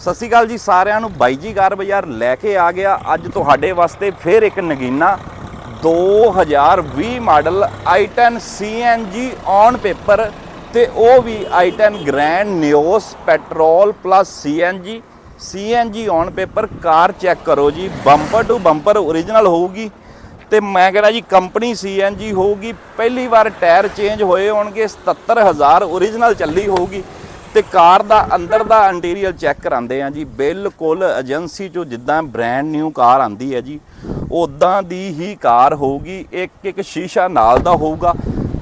ਸਤਿ ਸ਼੍ਰੀ ਅਕਾਲ ਜੀ ਸਾਰਿਆਂ ਨੂੰ। ਬਾਈ ਜੀ ਕਾਰ ਬਾਜ਼ਾਰ ਲੈ ਕੇ ਆ ਗਿਆ ਅੱਜ ਤੁਹਾਡੇ ਵਾਸਤੇ ਫਿਰ ਇੱਕ ਨਗੀਨਾ। 2020 model i10 CNG on paper ਤੇ ਉਹ ਵੀ i10 Grand Nios petrol plus CNG CNG on paper car check ਕਰੋ ਜੀ। ਬੰਪਰ ਟੂ ਬੰਪਰ ਓਰੀਜਨਲ ਹੋਊਗੀ। ਤੇ ਮੈਂ ਕਹਿੰਦਾ ਜੀ ਕੰਪਨੀ CNG ਹੋਊਗੀ। ਪਹਿਲੀ ਵਾਰ ਟਾਇਰ ਚੇਂਜ ਹੋਏ ਹੋਣਗੇ। 77000 ਓਰੀਜਨਲ ਚੱਲੀ ਹੋਊਗੀ। ਤੇ ਕਾਰ ਦਾ ਅੰਦਰ ਦਾ ਇੰਟੀਰੀਅਰ ਚੈੱਕ ਕਰਾਉਂਦੇ ਆ ਜੀ। ਬਿਲਕੁਲ ਏਜੰਸੀ ਚੋਂ ਜਿੱਦਾਂ ਬ੍ਰਾਂਡ ਨਿਊ ਕਾਰ ਆਂਦੀ ਹੈ ਜੀ ਉਦਾਂ ਦੀ ਹੀ ਕਾਰ ਹੋਊਗੀ, ਇੱਕ ਇੱਕ ਸ਼ੀਸ਼ਾ ਨਾਲ ਦਾ ਹੋਊਗਾ।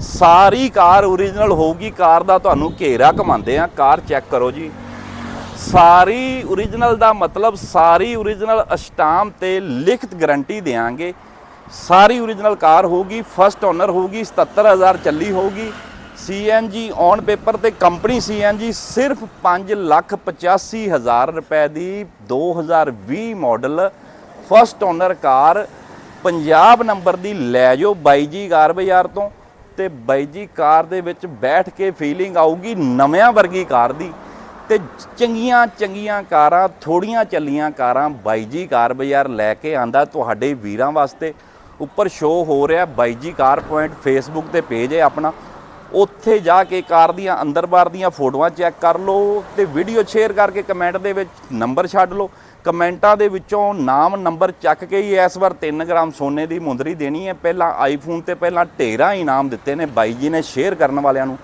ਸਾਰੀ ਕਾਰ ਓਰੀਜਨਲ ਹੋਊਗੀ, ਕਾਰ ਦਾ ਤੁਹਾਨੂੰ ਘੇਰਾ ਘਮਾਉਂਦੇ ਆ, ਕਾਰ ਚੈੱਕ ਕਰੋ ਜੀ। ਸਾਰੀ ਓਰੀਜਨਲ ਦਾ ਮਤਲਬ ਸਾਰੀ ਓਰੀਜਨਲ ਅਸਟਾਮ ਤੇ ਲਿਖਤ ਗਾਰੰਟੀ ਦੇਾਂਗੇ ਸਾਰੀ ਓਰੀਜਨਲ ਕਾਰ ਹੋਊਗੀ ਫਸਟ ਓਨਰ ਹੋਊਗੀ 77000 ਚੱਲੀ ਹੋਊਗੀ। CNG ਔਨ ਪੇਪਰ ਤੇ ਕੰਪਨੀ CNG ਸਿਰਫ 585000 ਰੁਪਏ ਦੀ 2020 model first owner car Punjab number ਦੀ ਲੈ ਜਾਓ ਬਾਈ ਜੀ ਕਾਰ ਬਾਜ਼ਾਰ ਤੋਂ ਤੇ ਬਾਈ ਜੀ ਕਾਰ ਦੇ ਵਿੱਚ ਬੈਠ ਕੇ ਫੀਲਿੰਗ ਆਊਗੀ ਨਵਿਆਂ ਵਰਗੀ ਕਾਰ ਦੀ ਤੇ ਚੰਗੀਆਂ ਚੰਗੀਆਂ ਕਾਰਾਂ, ਥੋੜੀਆਂ ਚੱਲੀਆਂ ਕਾਰਾਂ ਬਾਈ ਜੀ ਕਾਰ ਬਾਜ਼ਾਰ ਲੈ ਕੇ ਆਂਦਾ ਤੁਹਾਡੇ ਵੀਰਾਂ ਵਾਸਤੇ। ਉੱਪਰ ਸ਼ੋ ਹੋ ਰਿਹਾ ਬਾਈ ਜੀ ਕਾਰ ਪੁਆਇੰਟ ਫੇਸਬੁੱਕ ਤੇ ਪੇਜ ਹੈ ਆਪਣਾ। ਉੱਥੇ ਜਾ ਕੇ ਕਾਰ ਦੀਆਂ ਅੰਦਰ ਬਾਹਰ ਦੀਆਂ ਫੋਟੋਆਂ ਚੈੱਕ ਕਰ ਲਓ ਤੇ ਵੀਡੀਓ ਸ਼ੇਅਰ ਕਰਕੇ ਕਮੈਂਟ ਦੇ ਵਿੱਚ ਨੰਬਰ ਛੱਡ ਲਓ। ਕਮੈਂਟਾਂ ਦੇ ਵਿੱਚੋਂ ਨਾਮ, ਨੰਬਰ ਚੱਕ ਕੇ ਹੀ ਇਸ ਵਾਰ 3 ਗ੍ਰਾਮ ਸੋਨੇ ਦੀ ਮੁੰਦਰੀ ਦੇਣੀ ਹੈ। ਪਹਿਲਾਂ ਆਈਫੋਨ ਤੇ ਪਹਿਲਾਂ ਢੇਰਾਂ ਇਨਾਮ ਦਿੱਤੇ ਨੇ। ਬਾਈ ਜੀ ਨੇ ਸ਼ੇਅਰ ਕਰਨ ਵਾਲਿਆਂ ਨੂੰ।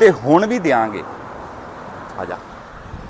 ਤੇ ਹੁਣ ਵੀ ਦਿਆਂਗੇ। ਆ ਜਾ।